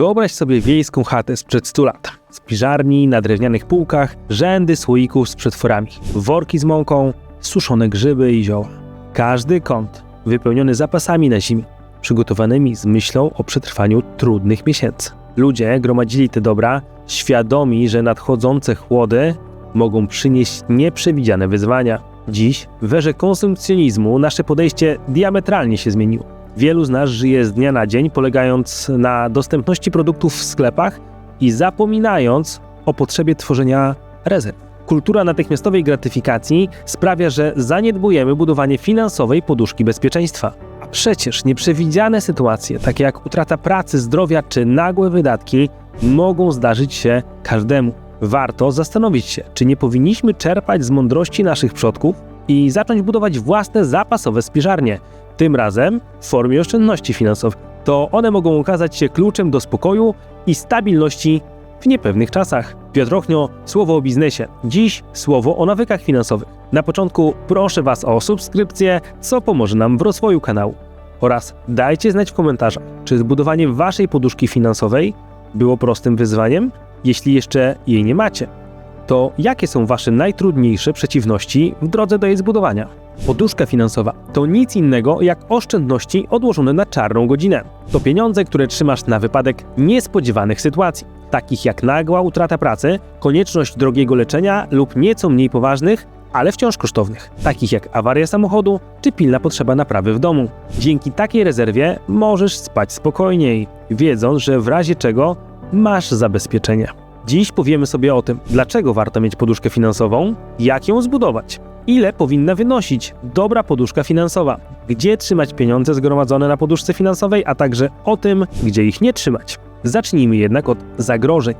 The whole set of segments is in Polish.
Wyobraź sobie wiejską chatę sprzed 100 lat. Spiżarni na drewnianych półkach, rzędy słoików z przetworami, worki z mąką, suszone grzyby i zioła. Każdy kąt wypełniony zapasami na zimę, przygotowanymi z myślą o przetrwaniu trudnych miesięcy. Ludzie gromadzili te dobra, świadomi, że nadchodzące chłody mogą przynieść nieprzewidziane wyzwania. Dziś, w erze konsumpcjonizmu, nasze podejście diametralnie się zmieniło. Wielu z nas żyje z dnia na dzień, polegając na dostępności produktów w sklepach i zapominając o potrzebie tworzenia rezerw. Kultura natychmiastowej gratyfikacji sprawia, że zaniedbujemy budowanie finansowej poduszki bezpieczeństwa. A przecież nieprzewidziane sytuacje, takie jak utrata pracy, zdrowia czy nagłe wydatki, mogą zdarzyć się każdemu. Warto zastanowić się, czy nie powinniśmy czerpać z mądrości naszych przodków i zacząć budować własne zapasowe spiżarnie, tym razem w formie oszczędności finansowych. To one mogą okazać się kluczem do spokoju i stabilności w niepewnych czasach. Piotr Ochnio, słowo o biznesie. Dziś słowo o nawykach finansowych. Na początku proszę Was o subskrypcję, co pomoże nam w rozwoju kanału. Oraz dajcie znać w komentarzach, czy zbudowanie Waszej poduszki finansowej było prostym wyzwaniem, jeśli jeszcze jej nie macie. To jakie są Wasze najtrudniejsze przeciwności w drodze do jej zbudowania? Poduszka finansowa to nic innego jak oszczędności odłożone na czarną godzinę. To pieniądze, które trzymasz na wypadek niespodziewanych sytuacji, takich jak nagła utrata pracy, konieczność drogiego leczenia lub nieco mniej poważnych, ale wciąż kosztownych, takich jak awaria samochodu czy pilna potrzeba naprawy w domu. Dzięki takiej rezerwie możesz spać spokojniej, wiedząc, że w razie czego masz zabezpieczenie. Dziś powiemy sobie o tym, dlaczego warto mieć poduszkę finansową, jak ją zbudować, ile powinna wynosić dobra poduszka finansowa, gdzie trzymać pieniądze zgromadzone na poduszce finansowej, a także o tym, gdzie ich nie trzymać. Zacznijmy jednak od zagrożeń.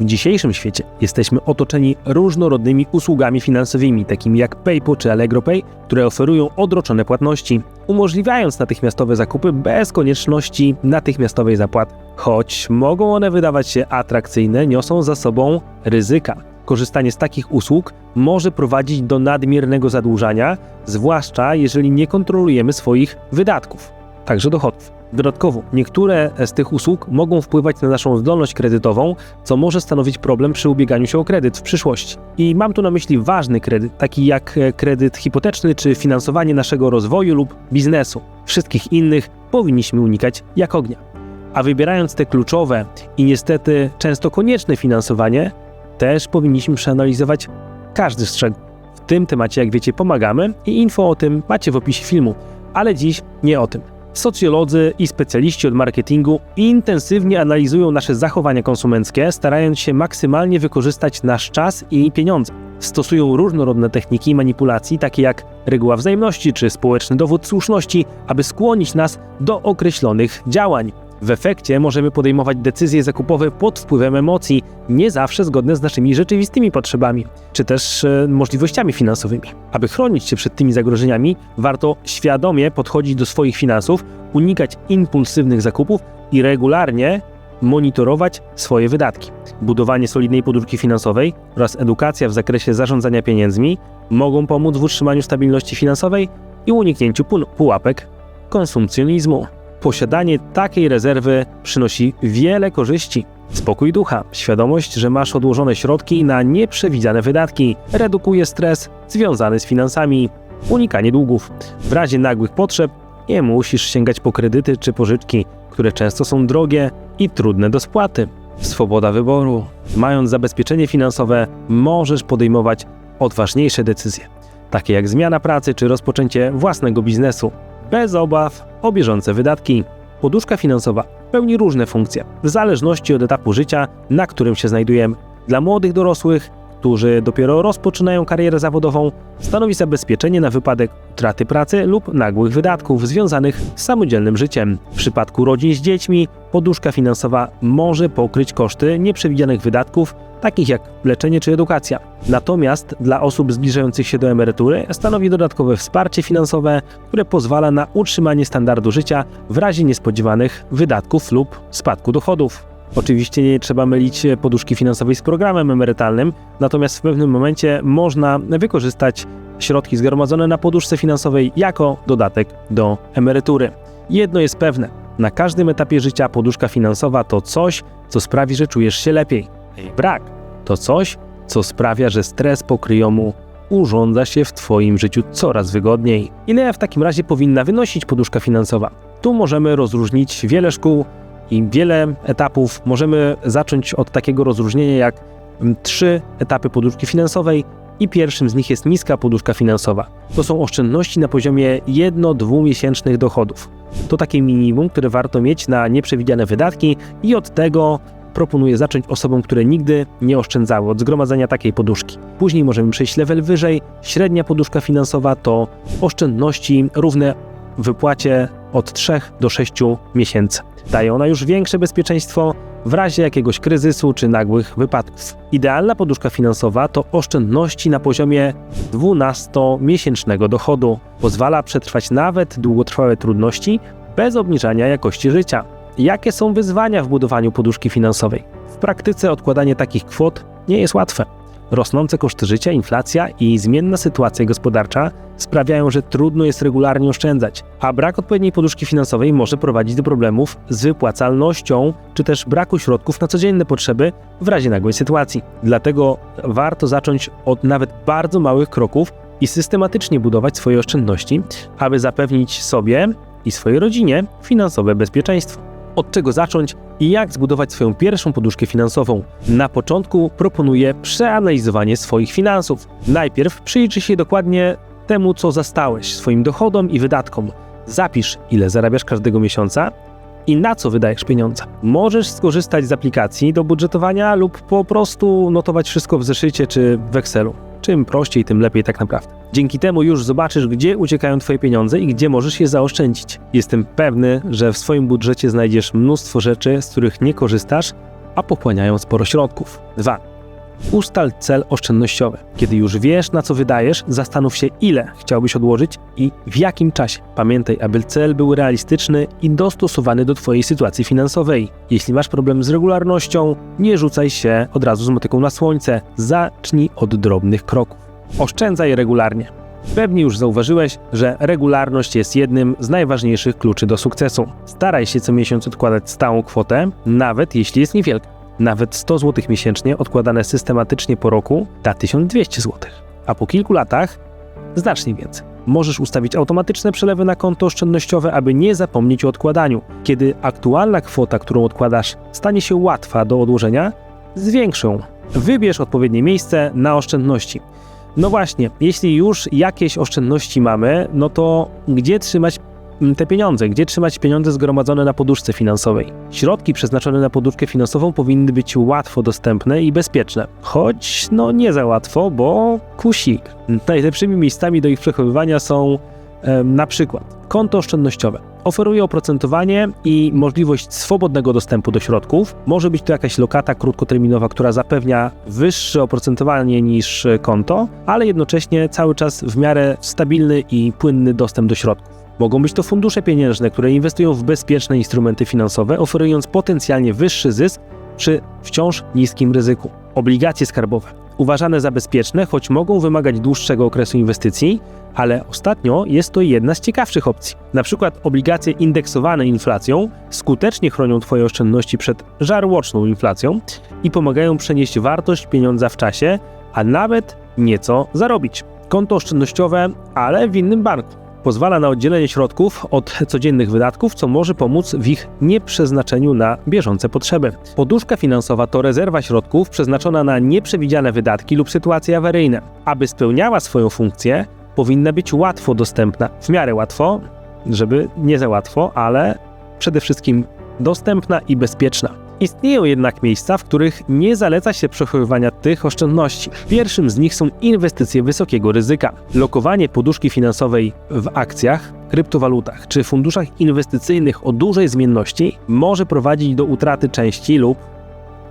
W dzisiejszym świecie jesteśmy otoczeni różnorodnymi usługami finansowymi, takimi jak PayPal czy Allegro Pay, które oferują odroczone płatności, umożliwiając natychmiastowe zakupy bez konieczności natychmiastowej zapłaty. Choć mogą one wydawać się atrakcyjne, niosą za sobą ryzyka. Korzystanie z takich usług może prowadzić do nadmiernego zadłużania, zwłaszcza jeżeli nie kontrolujemy swoich wydatków, także dochodów. Dodatkowo, niektóre z tych usług mogą wpływać na naszą zdolność kredytową, co może stanowić problem przy ubieganiu się o kredyt w przyszłości. I mam tu na myśli ważny kredyt, taki jak kredyt hipoteczny czy finansowanie naszego rozwoju lub biznesu. Wszystkich innych powinniśmy unikać jak ognia. A wybierając te kluczowe i niestety często konieczne finansowanie, też powinniśmy przeanalizować każdy strzegł. W tym temacie, jak wiecie, pomagamy i info o tym macie w opisie filmu, ale dziś nie o tym. Socjolodzy i specjaliści od marketingu intensywnie analizują nasze zachowania konsumenckie, starając się maksymalnie wykorzystać nasz czas i pieniądze. Stosują różnorodne techniki manipulacji, takie jak reguła wzajemności czy społeczny dowód słuszności, aby skłonić nas do określonych działań. W efekcie możemy podejmować decyzje zakupowe pod wpływem emocji, nie zawsze zgodne z naszymi rzeczywistymi potrzebami, czy też e, możliwościami finansowymi. Aby chronić się przed tymi zagrożeniami, warto świadomie podchodzić do swoich finansów, unikać impulsywnych zakupów i regularnie monitorować swoje wydatki. Budowanie solidnej podróżki finansowej oraz edukacja w zakresie zarządzania pieniędzmi mogą pomóc w utrzymaniu stabilności finansowej i uniknięciu pułapek konsumpcjonizmu. Posiadanie takiej rezerwy przynosi wiele korzyści. Spokój ducha, świadomość, że masz odłożone środki na nieprzewidziane wydatki, redukuje stres związany z finansami, unikanie długów. W razie nagłych potrzeb nie musisz sięgać po kredyty czy pożyczki, które często są drogie i trudne do spłaty. Swoboda wyboru. Mając zabezpieczenie finansowe, możesz podejmować odważniejsze decyzje, takie jak zmiana pracy czy rozpoczęcie własnego biznesu bez obaw o bieżące wydatki. Poduszka finansowa pełni różne funkcje, w zależności od etapu życia, na którym się znajdujemy. Dla młodych dorosłych, którzy dopiero rozpoczynają karierę zawodową, stanowi zabezpieczenie na wypadek utraty pracy lub nagłych wydatków związanych z samodzielnym życiem. W przypadku rodzin z dziećmi, poduszka finansowa może pokryć koszty nieprzewidzianych wydatków, takich jak leczenie czy edukacja. Natomiast dla osób zbliżających się do emerytury stanowi dodatkowe wsparcie finansowe, które pozwala na utrzymanie standardu życia w razie niespodziewanych wydatków lub spadku dochodów. Oczywiście nie trzeba mylić poduszki finansowej z programem emerytalnym, natomiast w pewnym momencie można wykorzystać środki zgromadzone na poduszce finansowej jako dodatek do emerytury. Jedno jest pewne: na każdym etapie życia poduszka finansowa to coś, co sprawi, że czujesz się lepiej. Brak to coś, co sprawia, że stres pokryjomu urządza się w Twoim życiu coraz wygodniej. Ile w takim razie powinna wynosić poduszka finansowa? Tu możemy rozróżnić wiele szkół i wiele etapów. Możemy zacząć od takiego rozróżnienia jak mm, trzy etapy poduszki finansowej i pierwszym z nich jest niska poduszka finansowa. To są oszczędności na poziomie 1-2 miesięcznych dochodów. To takie minimum, które warto mieć na nieprzewidziane wydatki i od tego proponuję zacząć osobom, które nigdy nie oszczędzały od zgromadzenia takiej poduszki. Później możemy przejść level wyżej. Średnia poduszka finansowa to oszczędności równe wypłacie od 3 do 6 miesięcy. Daje ona już większe bezpieczeństwo w razie jakiegoś kryzysu czy nagłych wypadków. Idealna poduszka finansowa to oszczędności na poziomie 12-miesięcznego dochodu. Pozwala przetrwać nawet długotrwałe trudności bez obniżania jakości życia. Jakie są wyzwania w budowaniu poduszki finansowej? W praktyce odkładanie takich kwot nie jest łatwe. Rosnące koszty życia, inflacja i zmienna sytuacja gospodarcza sprawiają, że trudno jest regularnie oszczędzać, a brak odpowiedniej poduszki finansowej może prowadzić do problemów z wypłacalnością czy też braku środków na codzienne potrzeby w razie nagłej sytuacji. Dlatego warto zacząć od nawet bardzo małych kroków i systematycznie budować swoje oszczędności, aby zapewnić sobie i swojej rodzinie finansowe bezpieczeństwo od czego zacząć i jak zbudować swoją pierwszą poduszkę finansową. Na początku proponuję przeanalizowanie swoich finansów. Najpierw przyjrzyj się dokładnie temu, co zastałeś, swoim dochodom i wydatkom. Zapisz, ile zarabiasz każdego miesiąca i na co wydajesz pieniądze. Możesz skorzystać z aplikacji do budżetowania lub po prostu notować wszystko w zeszycie czy w Excelu. Czym prościej, tym lepiej tak naprawdę. Dzięki temu już zobaczysz, gdzie uciekają Twoje pieniądze i gdzie możesz je zaoszczędzić. Jestem pewny, że w swoim budżecie znajdziesz mnóstwo rzeczy, z których nie korzystasz, a pochłaniają sporo środków. 2. Ustal cel oszczędnościowy. Kiedy już wiesz, na co wydajesz, zastanów się, ile chciałbyś odłożyć i w jakim czasie. Pamiętaj, aby cel był realistyczny i dostosowany do Twojej sytuacji finansowej. Jeśli masz problem z regularnością, nie rzucaj się od razu z motyką na słońce. Zacznij od drobnych kroków. Oszczędzaj regularnie. Pewnie już zauważyłeś, że regularność jest jednym z najważniejszych kluczy do sukcesu. Staraj się co miesiąc odkładać stałą kwotę, nawet jeśli jest niewielka. Nawet 100 zł miesięcznie odkładane systematycznie po roku da 1200 zł, a po kilku latach znacznie więcej. Możesz ustawić automatyczne przelewy na konto oszczędnościowe, aby nie zapomnieć o odkładaniu. Kiedy aktualna kwota, którą odkładasz, stanie się łatwa do odłożenia, zwiększ ją. Wybierz odpowiednie miejsce na oszczędności. No właśnie, jeśli już jakieś oszczędności mamy, no to gdzie trzymać te pieniądze, gdzie trzymać pieniądze zgromadzone na poduszce finansowej. Środki przeznaczone na poduszkę finansową powinny być łatwo dostępne i bezpieczne, choć no nie za łatwo, bo kusi. Najlepszymi miejscami do ich przechowywania są e, na przykład konto oszczędnościowe. Oferuje oprocentowanie i możliwość swobodnego dostępu do środków. Może być to jakaś lokata krótkoterminowa, która zapewnia wyższe oprocentowanie niż konto, ale jednocześnie cały czas w miarę stabilny i płynny dostęp do środków. Mogą być to fundusze pieniężne, które inwestują w bezpieczne instrumenty finansowe, oferując potencjalnie wyższy zysk przy wciąż niskim ryzyku. Obligacje skarbowe. Uważane za bezpieczne, choć mogą wymagać dłuższego okresu inwestycji, ale ostatnio jest to jedna z ciekawszych opcji. Na przykład obligacje indeksowane inflacją skutecznie chronią Twoje oszczędności przed żarłoczną inflacją i pomagają przenieść wartość pieniądza w czasie, a nawet nieco zarobić. Konto oszczędnościowe, ale w innym banku pozwala na oddzielenie środków od codziennych wydatków, co może pomóc w ich nieprzeznaczeniu na bieżące potrzeby. Poduszka finansowa to rezerwa środków przeznaczona na nieprzewidziane wydatki lub sytuacje awaryjne. Aby spełniała swoją funkcję, powinna być łatwo dostępna, w miarę łatwo, żeby nie za łatwo, ale przede wszystkim dostępna i bezpieczna. Istnieją jednak miejsca, w których nie zaleca się przechowywania tych oszczędności. Pierwszym z nich są inwestycje wysokiego ryzyka. Lokowanie poduszki finansowej w akcjach, kryptowalutach czy funduszach inwestycyjnych o dużej zmienności może prowadzić do utraty części lub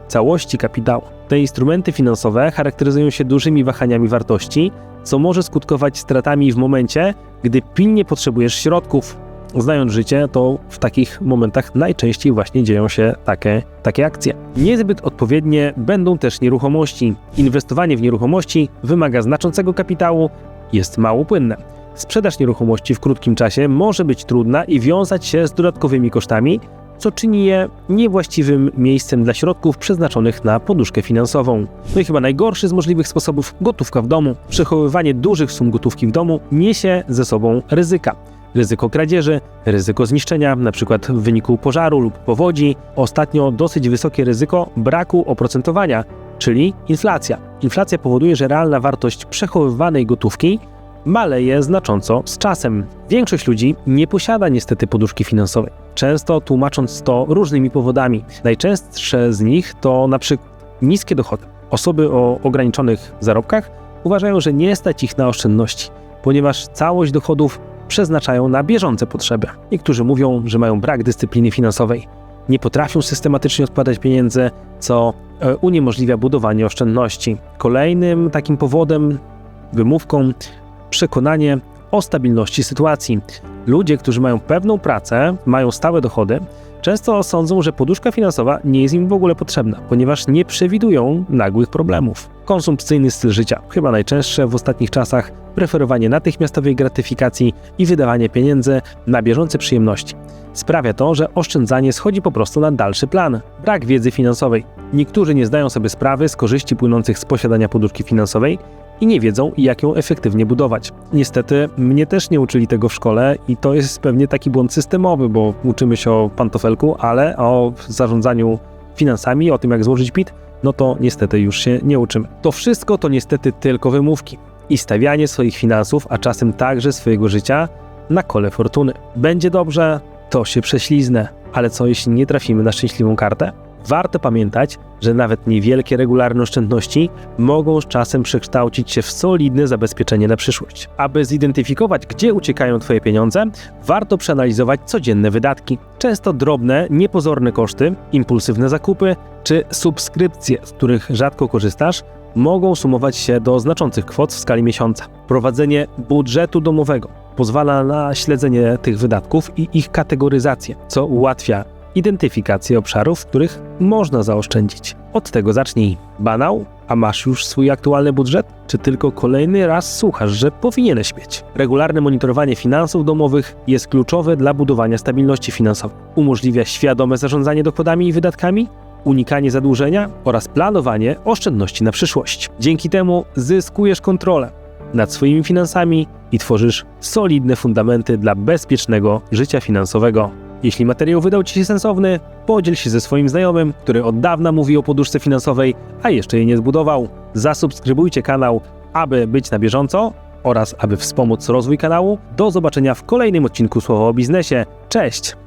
całości kapitału. Te instrumenty finansowe charakteryzują się dużymi wahaniami wartości, co może skutkować stratami w momencie, gdy pilnie potrzebujesz środków, znając życie, to w takich momentach najczęściej właśnie dzieją się takie, takie akcje. Niezbyt odpowiednie będą też nieruchomości. Inwestowanie w nieruchomości wymaga znaczącego kapitału, jest mało płynne. Sprzedaż nieruchomości w krótkim czasie może być trudna i wiązać się z dodatkowymi kosztami, co czyni je niewłaściwym miejscem dla środków przeznaczonych na poduszkę finansową. No i chyba najgorszy z możliwych sposobów gotówka w domu. Przechowywanie dużych sum gotówki w domu niesie ze sobą ryzyka. Ryzyko kradzieży, ryzyko zniszczenia, np. w wyniku pożaru lub powodzi. Ostatnio dosyć wysokie ryzyko braku oprocentowania, czyli inflacja. Inflacja powoduje, że realna wartość przechowywanej gotówki maleje znacząco z czasem. Większość ludzi nie posiada niestety poduszki finansowej, często tłumacząc to różnymi powodami. Najczęstsze z nich to przykład niskie dochody. Osoby o ograniczonych zarobkach uważają, że nie stać ich na oszczędności, ponieważ całość dochodów przeznaczają na bieżące potrzeby. Niektórzy mówią, że mają brak dyscypliny finansowej, nie potrafią systematycznie odkładać pieniędzy, co e, uniemożliwia budowanie oszczędności. Kolejnym takim powodem, wymówką przekonanie o stabilności sytuacji. Ludzie, którzy mają pewną pracę, mają stałe dochody, często sądzą, że poduszka finansowa nie jest im w ogóle potrzebna, ponieważ nie przewidują nagłych problemów. Konsumpcyjny styl życia, chyba najczęstsze w ostatnich czasach, preferowanie natychmiastowej gratyfikacji i wydawanie pieniędzy na bieżące przyjemności. Sprawia to, że oszczędzanie schodzi po prostu na dalszy plan. Brak wiedzy finansowej. Niektórzy nie zdają sobie sprawy z korzyści płynących z posiadania poduszki finansowej i nie wiedzą, jak ją efektywnie budować. Niestety, mnie też nie uczyli tego w szkole i to jest pewnie taki błąd systemowy, bo uczymy się o pantofelku, ale o zarządzaniu finansami, o tym, jak złożyć PIT, no to niestety już się nie uczymy. To wszystko to niestety tylko wymówki i stawianie swoich finansów, a czasem także swojego życia na kole fortuny. Będzie dobrze, to się prześliznę, ale co jeśli nie trafimy na szczęśliwą kartę? Warto pamiętać, że nawet niewielkie regularne oszczędności mogą z czasem przekształcić się w solidne zabezpieczenie na przyszłość. Aby zidentyfikować, gdzie uciekają Twoje pieniądze, warto przeanalizować codzienne wydatki. Często drobne, niepozorne koszty, impulsywne zakupy czy subskrypcje, z których rzadko korzystasz, mogą sumować się do znaczących kwot w skali miesiąca. Prowadzenie budżetu domowego pozwala na śledzenie tych wydatków i ich kategoryzację, co ułatwia identyfikację obszarów, w których można zaoszczędzić. Od tego zacznij. Banał? A masz już swój aktualny budżet? Czy tylko kolejny raz słuchasz, że powinieneś mieć? Regularne monitorowanie finansów domowych jest kluczowe dla budowania stabilności finansowej. Umożliwia świadome zarządzanie dochodami i wydatkami, unikanie zadłużenia oraz planowanie oszczędności na przyszłość. Dzięki temu zyskujesz kontrolę nad swoimi finansami i tworzysz solidne fundamenty dla bezpiecznego życia finansowego. Jeśli materiał wydał Ci się sensowny, podziel się ze swoim znajomym, który od dawna mówi o poduszce finansowej, a jeszcze jej nie zbudował. Zasubskrybujcie kanał, aby być na bieżąco oraz aby wspomóc rozwój kanału. Do zobaczenia w kolejnym odcinku Słowa o Biznesie. Cześć!